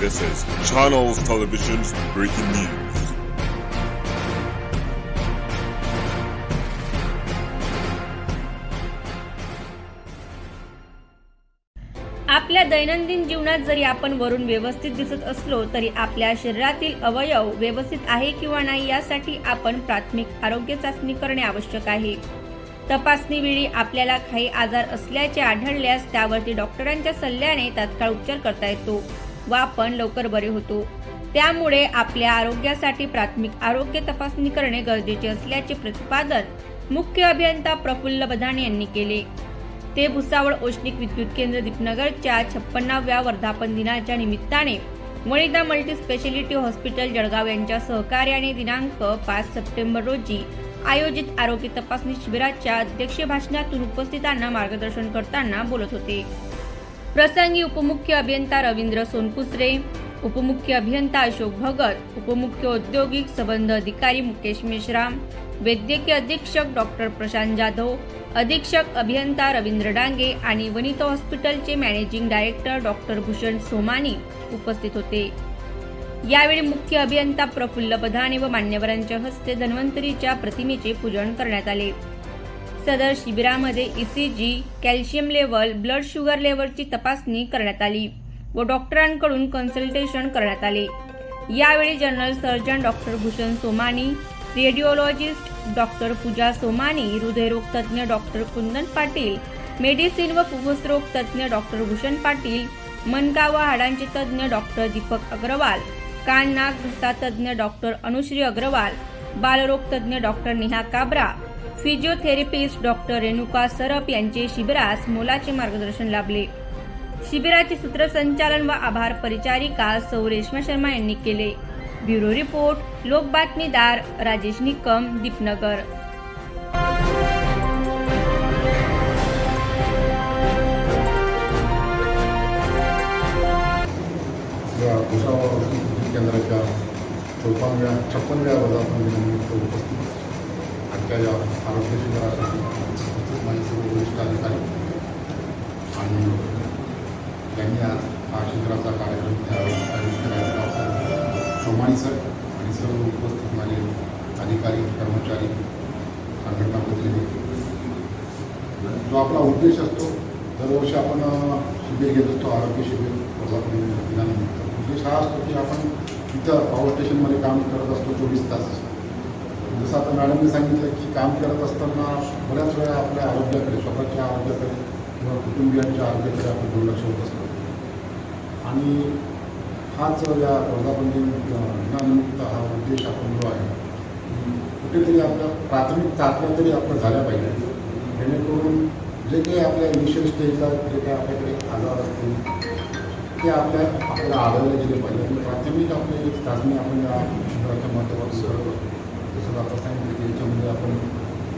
This is Channels Television's breaking news. आपल्या दैनंदिन जीवनात जरी आपण वरून व्यवस्थित दिसत असलो तरी आपल्या शरीरातील अवयव व्यवस्थित आहे किंवा नाही यासाठी आपण प्राथमिक आरोग्य चाचणी करणे आवश्यक आहे तपासणी वेळी आपल्याला काही आजार असल्याचे आढळल्यास त्यावरती डॉक्टरांच्या सल्ल्याने तात्काळ उपचार करता येतो व आपण लवकर बरे होतो. त्यामुळे आपल्या आरोग्यासाठी प्राथमिक आरोग्य तपासणी करणे गरजेचे असल्याचे प्रतिपादन मुख्य अभियंता प्रफुल्ल बधाणे यांनी केले. ते भुसावळ औष्णिक विद्युत केंद्र दीपनगरच्या छप्पन्नाव्या वर्धापन दिनाच्या निमित्ताने Vanita multi speciality hospital Jalgaon यांच्या सहकार्याने दिनांक पाच सप्टेंबर रोजी आयोजित आरोग्य तपासणी शिबिराच्या अध्यक्ष भाषणातून उपस्थितांना मार्गदर्शन करताना बोलत होते. प्रसंगी उपमुख्य अभियंता रवींद्र सोनकुसरे उपमुख्य अभियंता अशोक भगत उपमुख्य औद्योगिक संबंध अधिकारी मुकेश मेश्राम वैद्यकीय अधीक्षक डॉक्टर प्रशांत जाधव अधीक्षक अभियंता रवींद्र डांगे आणि वनिता हॉस्पिटलचे managing director doctor Bhushan Somani उपस्थित होते. यावेळी मुख्य अभियंता प्रफुल्ल बधाणे व मान्यवरांच्या हस्ते धन्वंतरीच्या प्रतिमेचे पूजन करण्यात आले. सदर शिबिरामध्ये ECG calcium level blood sugar लेवलची तपासणी करण्यात आली व डॉक्टरांकडून कन्सल्टेशन करण्यात आले. यावेळी general surgeon doctor Bhushan Somani radiologist doctor Pooja Somani हृदयरोग तज्ज्ञ डॉक्टर कुंदन पाटील मेडिसिन व फुफ्फुसरोग तज्ज्ञ डॉक्टर भूषण पाटील मनका व हाडांचे तज्ज्ञ डॉक्टर दीपक अग्रवाल कान नाक घसा तज्ज्ञ डॉक्टर अनुश्री अग्रवाल बालरोग तज्ज्ञ doctor Neha Kabra physiotherapist doctor Renuka Sarap यांचे शिबिरास मोलाचे मार्गदर्शन लाभले. शिबिराचे सूत्रसंचालन व आभार परिचारिका सौ रेश्मा शर्मा यांनी केले. ब्युरो रिपोर्ट लोक बातमीदार राजेश निकम दीपनगर. या भुसावळ केंद्राच्या चौपन्नव्या छप्पनव्या वर्धापनानिमित्त उपस्थित त्याच्या आरोग्य शिबिरासाठी उपस्थित वरिष्ठ अधिकारी. आणि त्यांनी आज हा शिबिराचा कार्यक्रम आयोजित करायचा सोमाणी सर आणि सर्व उपस्थित माझे अधिकारी कर्मचारी संघटना प्रतिनिधी. जो आपला उद्देश असतो दरवर्षी आपण शिबिर घेत असतो आरोग्य शिबिर प्रभावित दिनानिमित्त उद्देश हा असतो की आपण इथं पॉवर स्टेशनमध्ये काम करत असतो चोवीस तास. जसं आता मॅडमने सांगितलं की काम करत असताना बऱ्याच वेळा आपल्या आरोग्याकडे स्वतःच्या आरोग्याकडे किंवा कुटुंबियांच्या आरोग्याकडे आपण दुर्लक्ष होत असतो. आणि हाच या वर्धापन दिनानिमित्त हा उद्देश आपण जो आहे कुठेतरी आपल्या प्राथमिक चाचण्या तरी आपल्या झाल्या पाहिजे जेणेकरून जे काही आपल्या इनिशियल स्टेजला जे काही आपल्याकडे आजार असतील ते आपल्या आपल्याला आढळले गेले पाहिजे आणि प्राथमिक आपली चाचणी आपण या माध्यमातून करत असतो. जसं आता सांगितलं की याच्यामध्ये आपण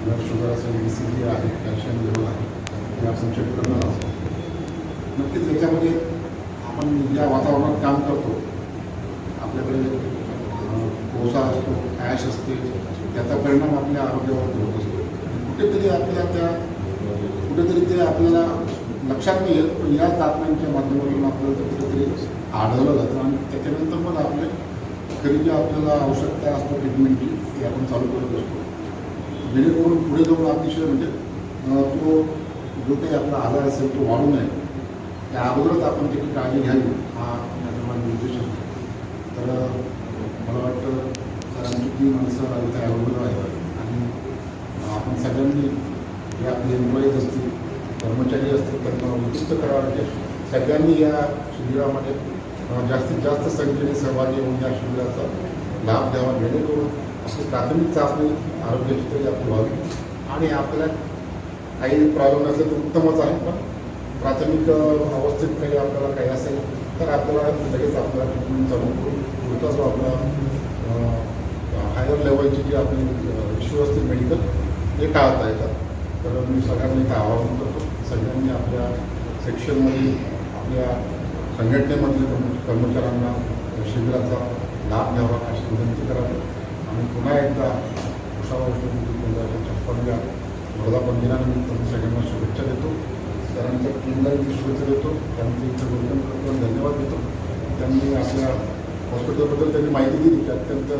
ब्लड शुगर असेल ई सी जी आहे कॅल्शियम लेवल आहे ते आपण चेक करणार असतो नक्कीच याच्यामध्ये आपण ज्या वातावरणात काम करतो आपल्याकडे अं, कोळसा असतो ॲश असते त्याचा परिणाम आपल्या आरोग्यावर होत असतो. कुठेतरी आपल्या त्या कुठेतरी ते आपल्याला लक्षात नाही येत पण या चाचण्यांच्या माध्यमातून आपल्याला कुठेतरी आढळलं जातं आणि त्याच्यानंतर मग आपले खरी जी आपल्याला आवश्यकता असतो ट्रीटमेंटची ती आपण चालू करत असतो. जेणेकरून पुढे जाऊन अतिशय म्हणजे तो जो काही आपला आजार असेल तो वाढू नये. त्या अगोदरच आपण त्याची काळजी घ्यावी हा माझा मला उद्देश तर मला वाटतं सरांची ती माणसं इथे अवेलेबल आहेत आणि आपण सगळ्यांनी जे आपले एम्प्लॉईज असतील कर्मचारी असतील त्यांना उद्युक्त करावं लागते सगळ्यांनी या शिबिरामध्ये जास्तीत जास्त संख्येने सहभागी होऊन या शिबिराचा लाभ द्यावा जेणेकरून आपली प्राथमिक चाचणी आरोग्याची तरी आपली व्हावी. आणि आपल्याला काही प्रॉब्लेम असेल तर उत्तमच आहे पण प्राथमिक अवस्थेत काही आपल्याला काही असेल तर आपल्याला लगेच आपल्याला ट्रीटमेंट चालू करून पुढचा जो आपला हायर लेवलची जी आपली इश्यू असतील मेडिकल ते टाळता येतात. तर मी सगळ्यांनी काय आवाहन करतो सगळ्यांनी आपल्या सेक्शनमध्ये आपल्या संघटनेमधील कर्मचाऱ्यांना शिबिराचा लाभ घ्यावा अशी विनंती करावी. आणि पुन्हा एकदा भुसावळ औषधी केंद्राच्या छप्पनव्या वर्धापन दिनानिमित्त मी सगळ्यांना शुभेच्छा देतो. त्यानंतर टीमलाही मी शुभेच्छा देतो. त्यांचे इथं वेलकम करतो आणि धन्यवाद देतो. त्यांनी आपल्या हॉस्पिटलबद्दल त्यांनी माहिती दिली. की अत्यंत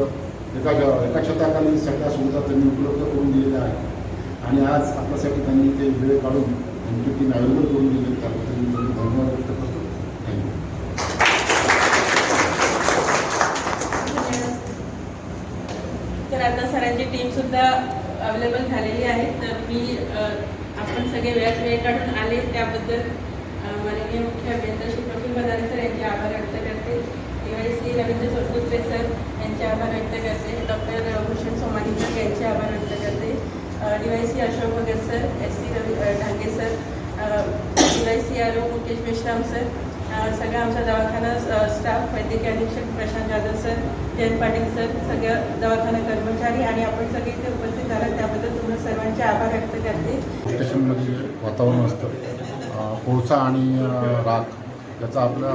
एका एका शतकाने सगळ्या सुविधा त्यांनी उपलब्ध करून दिलेल्या आहेत. आणि आज आपल्यासाठी त्यांनी ते वेळ काढून त्यांची टीम अवेलेबल करून दिली. त्याबद्दल मी धन्यवाद व्यक्त करतो. तर आता सरांची टीम सुद्धा अवेलेबल झालेली आहे. तर मी आपण सगळे वेळात वेळ काढून आले त्याबद्दल माननीय मुख्य अभियंता श्री प्रफुल बदारे सर यांचे आभार व्यक्त करते. दिवाळी श्री रवींद्र सोनपुत्रे सर यांचे आभार व्यक्त करते. डॉक्टर भूषण सोमानी सर यांचे आभार व्यक्त करते. DY C Ashok Bhagat sir S C Ravi Dhange sir DY C R O Mukesh Meshram sir सगळ्या आमच्या दवाखाना स्टाफ वैद्यकीय अधीक्षक प्रशांत जाधव सर जयंत पाटील सर सगळ्या दवाखाना कर्मचारी आणि आपण सगळे इथे उपस्थित झालात त्याबद्दल तुम्ही सर्वांचे आभार व्यक्त करते. स्टेशनमध्ये वातावरण असतं. कोळसा आणि राख याचा आपल्या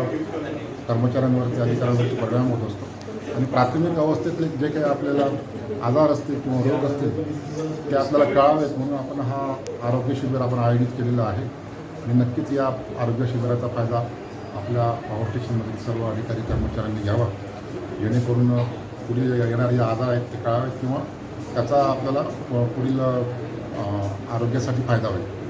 कर्मचाऱ्यांवरती अधिकाऱ्यांवरती परिणाम होत असतो. आणि प्राथमिक अवस्थेतले जे काही आपल्याला आजार असतील किंवा रोग असतील ते आपल्याला कळावेत म्हणून आपण हा आरोग्य शिबिर आपण आयोजित केलेलं आहे. आणि नक्कीच या आरोग्य शिबिराचा फायदा आपल्या पॉवर स्टेशनमधील सर्व अधिकारी कर्मचाऱ्यांनी घ्यावा. जेणेकरून पुढील येणारे आजार आहेत ते कळावेत किंवा त्याचा आपल्याला प- पुढील आरोग्यासाठी फायदा होईल.